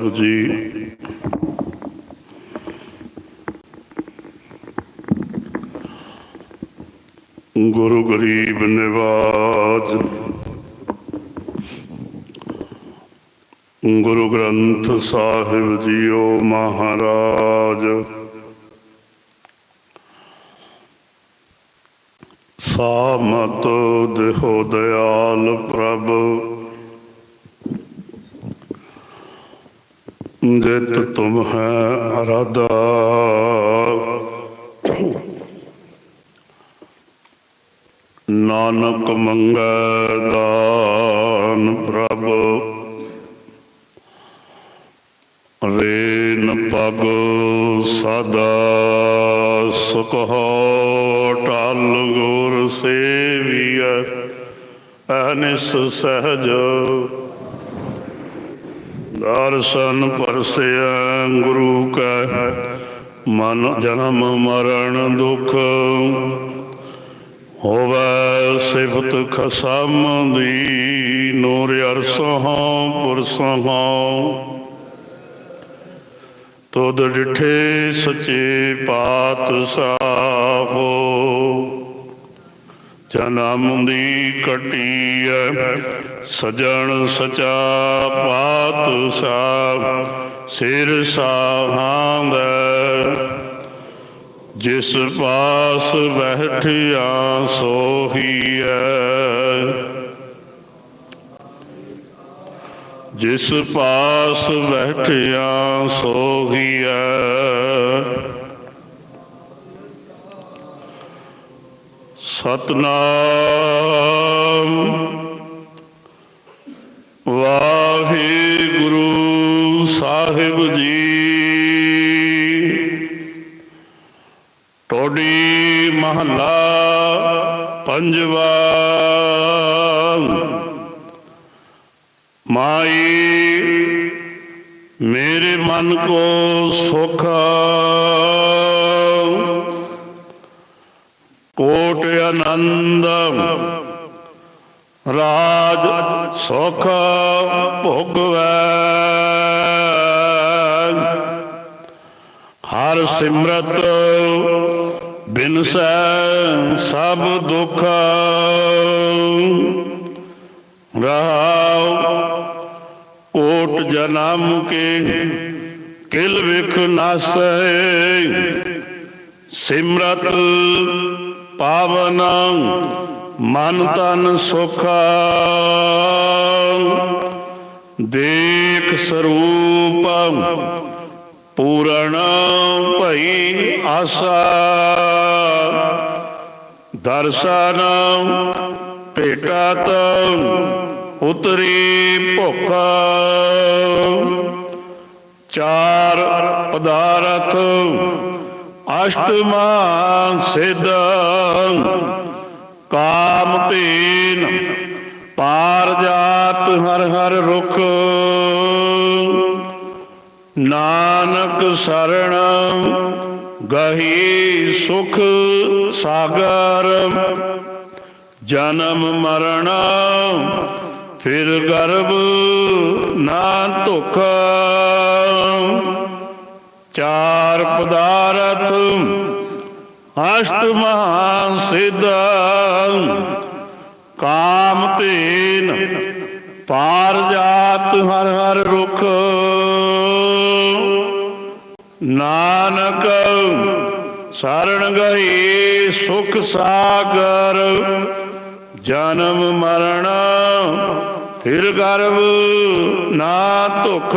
ਸਾਹਿਬ ਜੀ। ਗੁਰੂ ਗਰੀਬ ਨਿਵਾਜ। ਗੁਰੂ ਗ੍ਰੰਥ ਸਾਹਿਬ ਜੀਓ ਮਹਾਰਾਜ। ਸਾਮਤ ਦੇਹੋ ਦਿਆਲ ਪ੍ਰਭ। ਜਿਤ ਤੁਮ ਹੈ ਅਰਾਧਾ। ਨਾਨਕ ਮੰਗੈ ਦਾਨ ਪ੍ਰਭ। ਰੇਨ ਪਗ ਸਦਾ ਸੁਖ ਹੋ, ਟਲ ਗੁਰ ਸੇਵੀਐ, ਅਨਿਸ ਸਹਜ ਦਰਸ਼ਨ ਪਰਸਿਆ ਗੁਰੂ ਕੈ, ਮਨ ਜਨਮ ਮਰਨ ਦੁਖ। ਹੋਵੇ ਸਿਫਤ ਖਸਮ ਦੀ ਨੂਰ ਅਰਸੋਂ ਪੁਰਸੋਂ ਤੁਧ ਡਿਠੇ ਸੱਚੇ ਪਾਤਸ਼ਾਹੋ ਜਨਮ ਦੀ ਕਟੀਐ, ਸਜਣ ਸਚਾ ਪਾਤਸ਼ਾਹ ਸਿਰ ਸਾਹਾਂਦ ਜਿਸ ਪਾਸ ਬੈਠਿਆ ਸੋਹੀਐ। ਜਿਸ ਪਾਸ ਬੈਠਿਆ ਸੋਹੀਐ। ਸਤਨਾਮ। ਵਾਹਿਗੁਰੂ ਸਾਹਿਬ ਜੀ। ਟੋਡੀ ਮਹੱਲਾ ਪੰਜਵਾ। ਮਾਈ ਮੇਰੇ ਮਨ ਕੋ ਸੁਖ ਕੋਟ ਆਨੰਦ ਰਾਜ ਸੁਖ ਭੋਗਵੈ। ਹਰ ਸਿਮਰਤ ਬਿਨਸੈ ਸਭ ਦੁਖ। ਰਹਾਉ ਕੋਟ ਜਨਮ ਕੇ, ਕਿਲ ਵਿਖ ਨਾਸੈ। ਸਿਮਰਤ ਪਾਵਨ ਮਨ ਤਨ ਸੁਖ। ਦੇਖ ਸਰੂਪ ਪੂਰਨ ਭਈ ਆਸਾ। ਦਰਸ਼ਨ ਭੇਟਤ ਉਤਰੀ ਭੁੱਖ। ਚਾਰ ਪਦਾਰਥ ਅਸ਼ਟਮਾ ਸਿਧ ਕਾਮ ਤੀਨ ਪਾਰ ਜਾਤ ਹਰ ਹਰ ਰੁਖ। ਨਾਨਕ ਸਰਣ ਗਹੀ ਸੁਖ ਸਾਗਰ। ਜਨਮ ਮਰਨ ਫਿਰ ਗਰਭ ਨਾ ਧੁਖ। ਚਾਰ ਪਦਾਰਥ ਅਸ਼ਟ ਮਹਾਨ ਸਿਧ ਕਾਮ ਤੀਨ ਪਾਰ ਜਾਤ ਹਰ ਹਰ ਰੁਖ। ਨਾਨਕ ਸਰਣ ਗਈ ਸੁਖ ਸਾਗਰ, ਜਨਮ ਮਰਨ, ਫਿਰ ਗਰਭ ਨਾ ਧੁਖ।